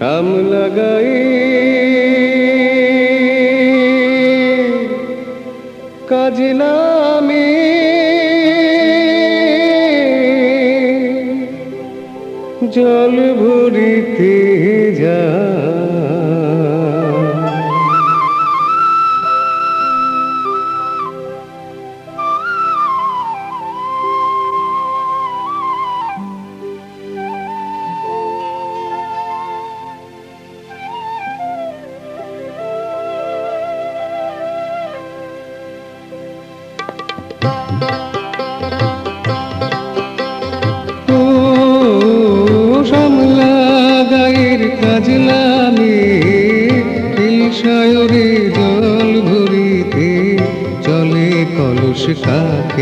সামলা লাগাই। কাজে নামে। জল ভরিতে যা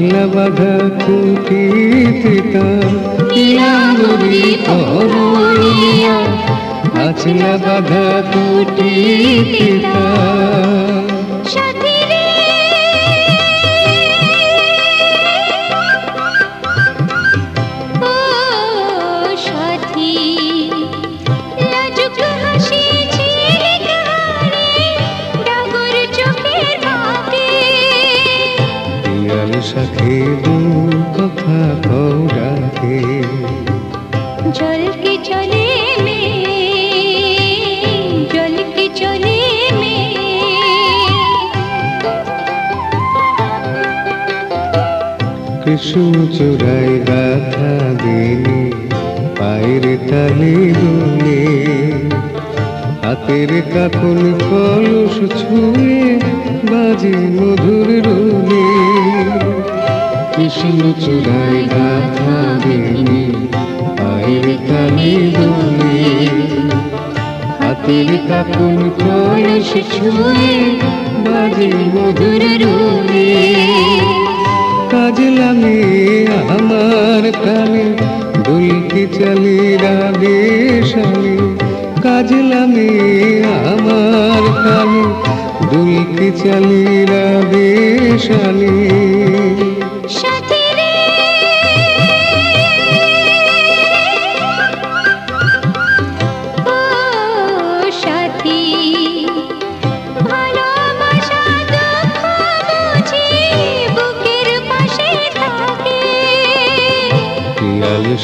আচলা বাধা কুটি পিতা বুড়ি পড়ুইয়া আচলা বাধা কুটি পিতা বাজে মধুর রুলে কাজলামে আমার প্রাণে দুলকি চলে রাবে শালে কাজলামে আমার প্রাণে দুলকি চলে রাবে শালে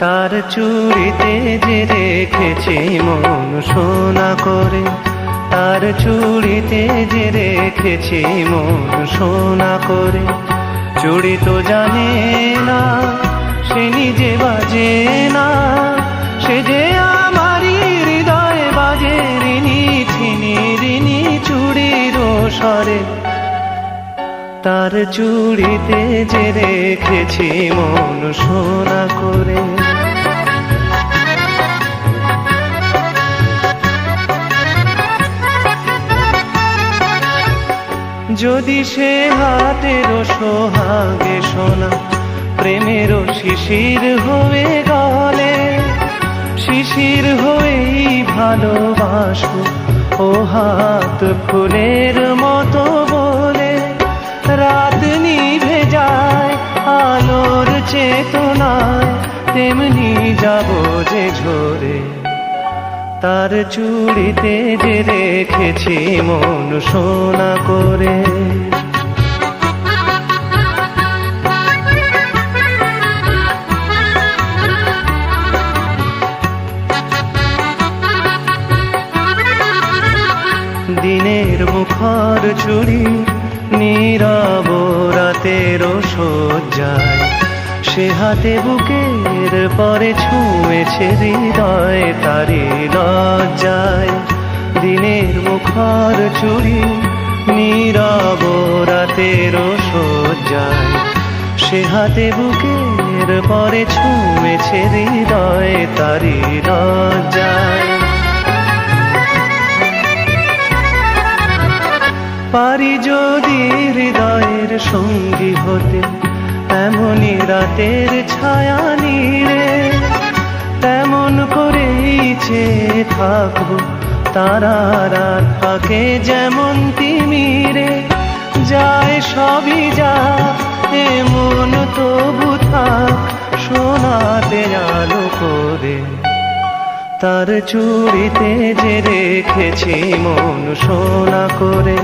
তার চুড়িতে যে রেখেছি মন সোনা করে তার চুড়িতে যে রেখেছি মন সোনা করে, চুড়ি তো জানে না, সে নিজে বাজে না। সে যে আমারই হৃদয় বাজে, রিনি ছিনি, রিনি চুড়ির সরে তার চুড়িতে যে রেখেছি মন সোনা করে যদি সে হাতের সোহাগে সোনা প্রেমের শিশির হয়ে গলে, শিশির হয়েই ভালোবাসবো ও হাত ফুলের মতো বলে। রাত নিভে যায়, আলোর চেতনায়, তেমনি যাব যে ঝরে। তার চুড়িতে যে রেখেছি মন সোনা করে। দিনের মুখর চুরি নীরব রাতের সজ্জায় সে হাতে বুকের পরে ছুঁয়েছে হৃদয় তারি লজ্জায়। দিনের মুখর চুরি নীরব রাতের সজ্জায় সে হাতে বুকের পরে ছুঁয়েছে হৃদয় তারি লজ্জায়। পারি যদি হৃদয়ের সঙ্গী হতে এমনই রাতের ছায়া নিরে তেমন করেই চেয়ে তারারা থাকে যেমন তিমিরে। যায় সবই যা এমন তবু থাক, সোনাতে আলো করে। তার চুড়িতে যে রেখেছি মন সোনা করে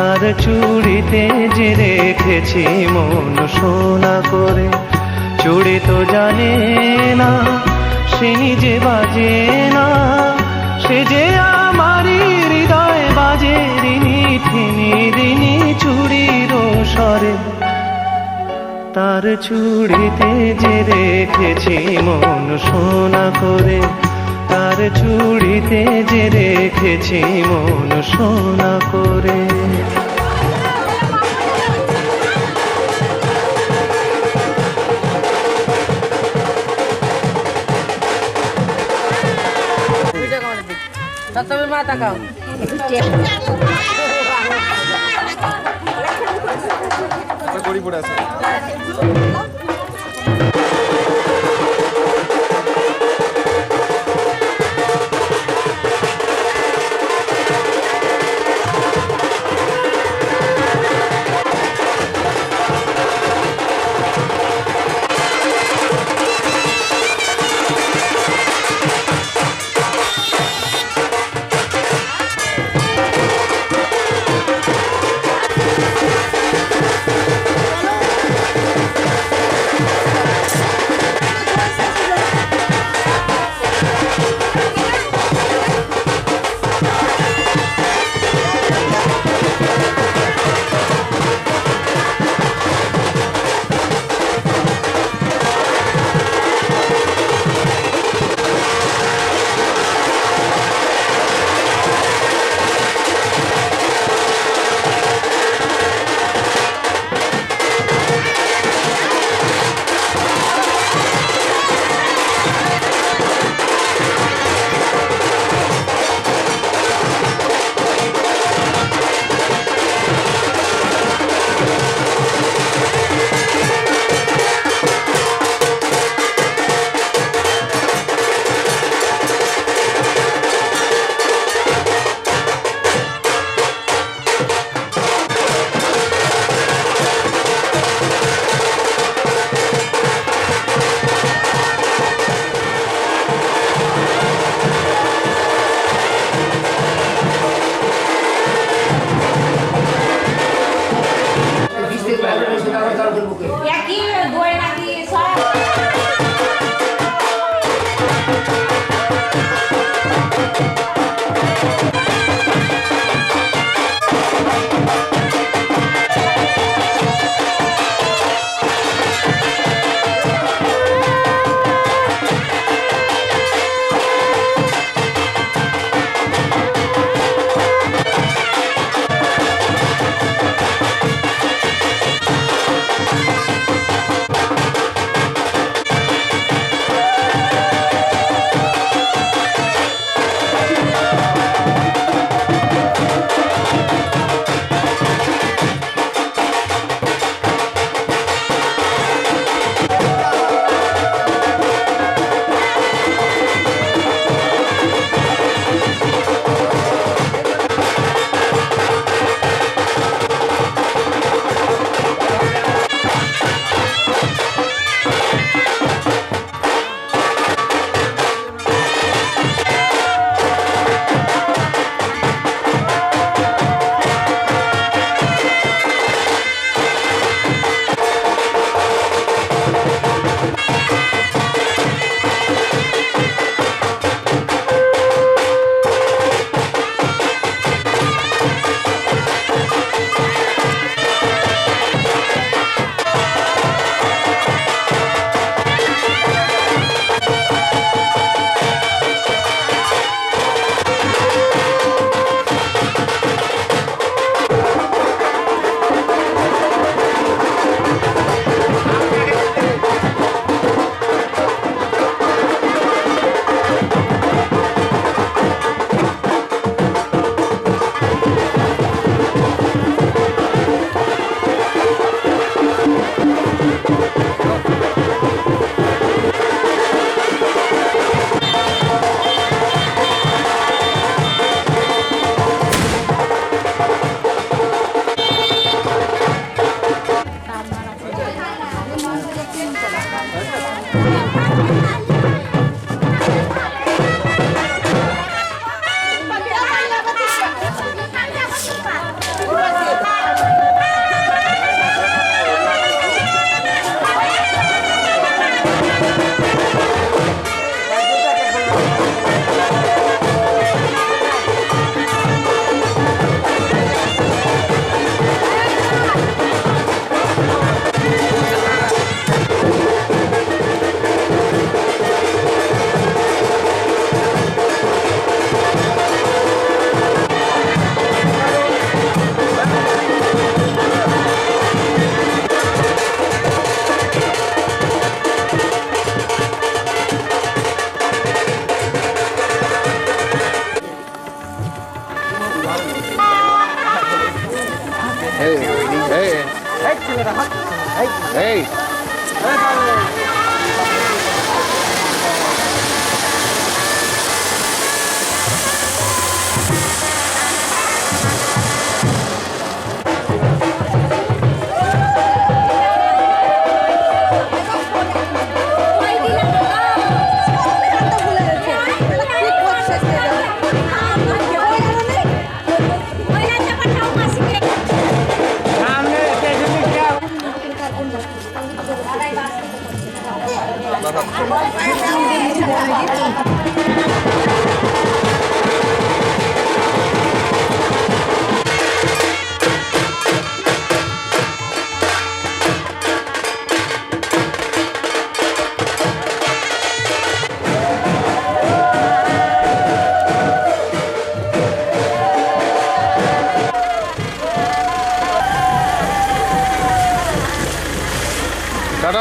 তার চুড়িতে যে রেখেছি মন সোনা করে, চুড়ি তো জানে না, সে নিজে বাজে না। সে যে আমারই হৃদয় বাজে রিনি ঠিনি রিনি চুড়ির স্বরে। তার চুড়িতে যে রেখেছি মন সোনা করে তার চুড়িতে যে রেখেছি মন সোনা করে। তবে মা তাকাও গরিব আছে।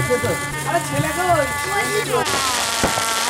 টাটা দাও আগে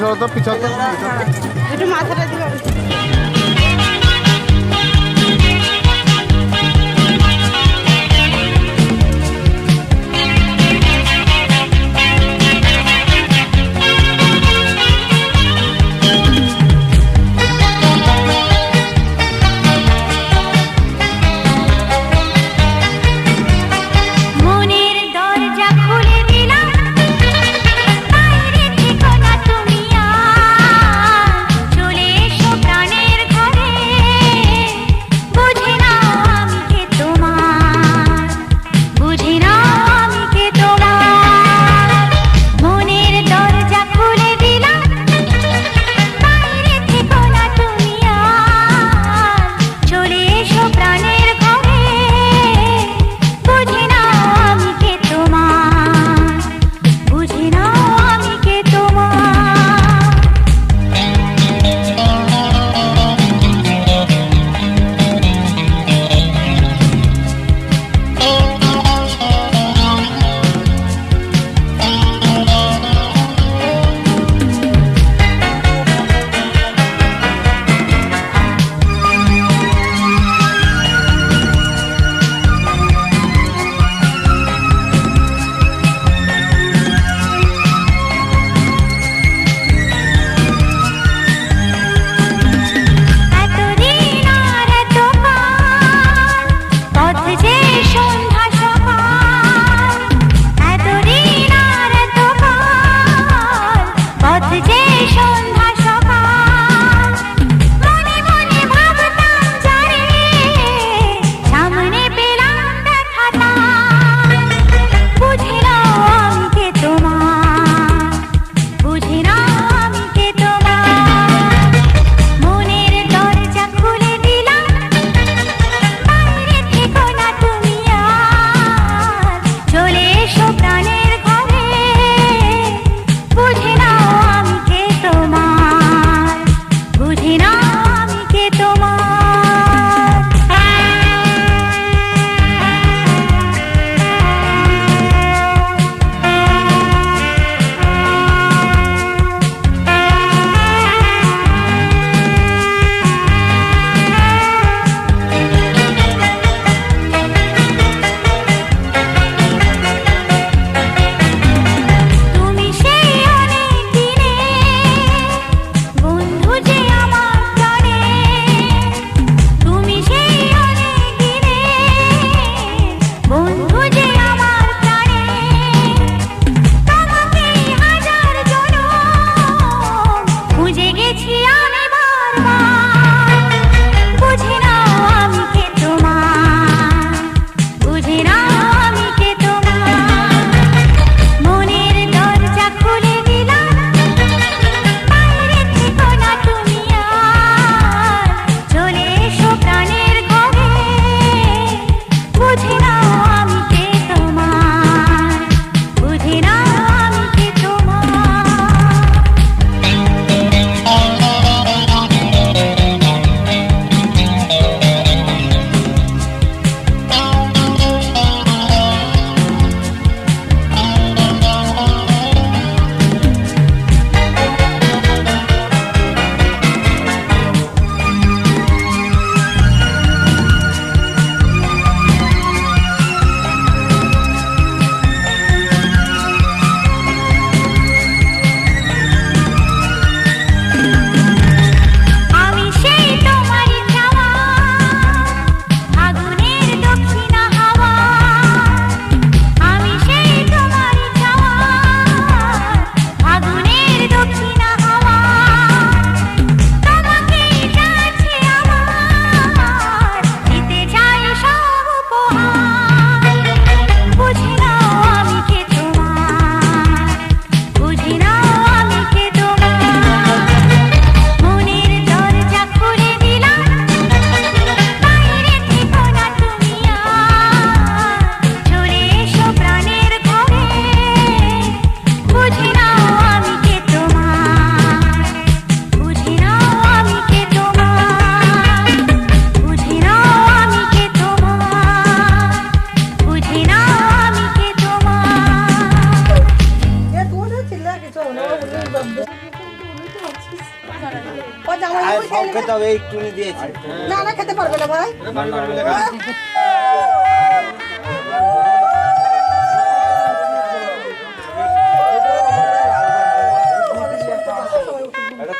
দেখে তুমি সরো তো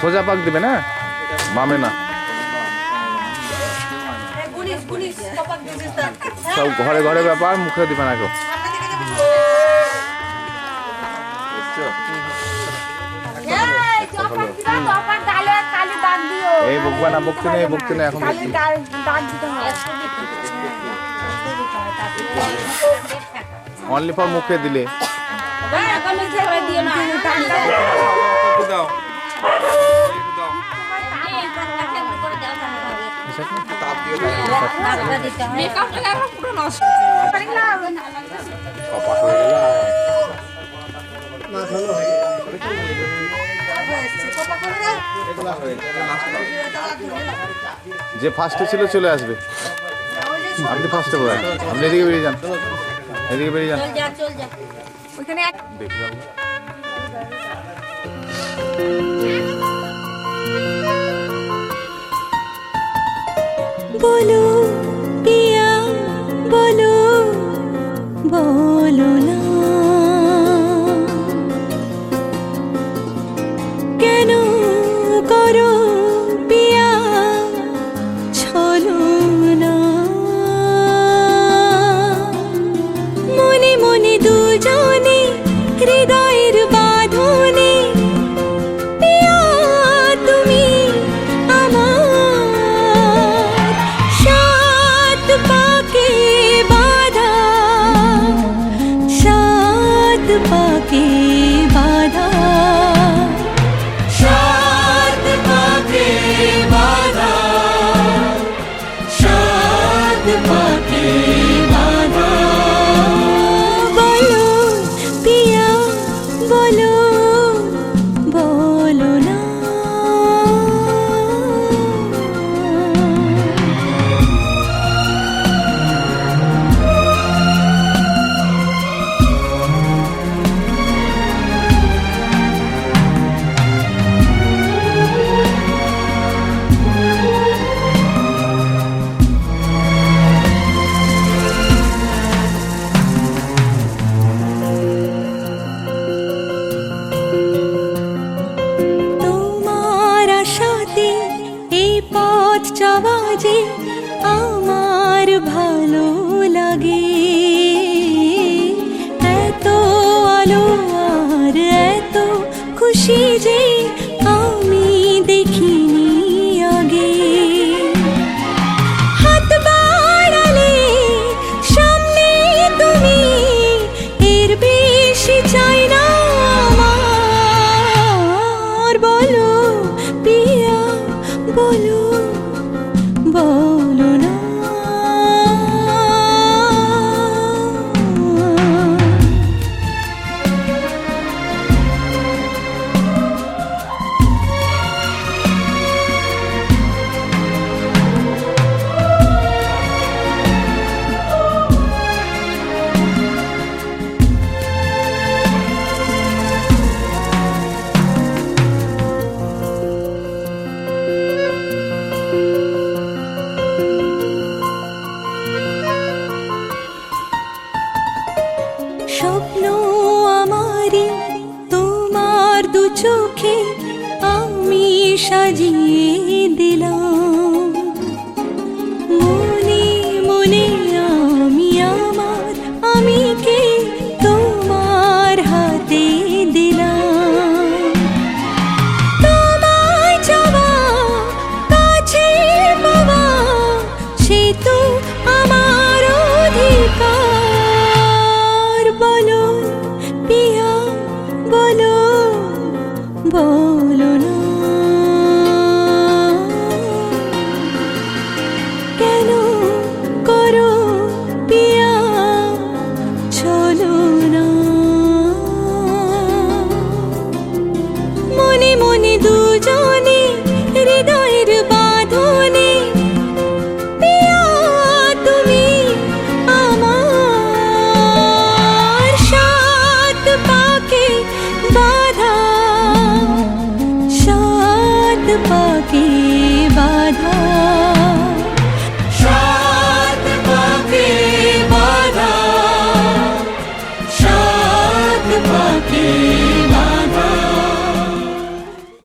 সোজা পাক দিবে না? মামে না। সব ঘরে ঘরে ব্যাপার, মুখে দিবে না কেউ। এই বকবা না বকতে নেই বকতে নেই, এখন অনলি ফর মুখে দিলে। দিও। না যে ফার্স্টে ছিল চলে আসবে। আপনি ফার্স্টে বলেন। আপনি এদিকে বেরিয়ে যান। এদিকে বেরিয়ে যান। বলো পিয়া বলো বলো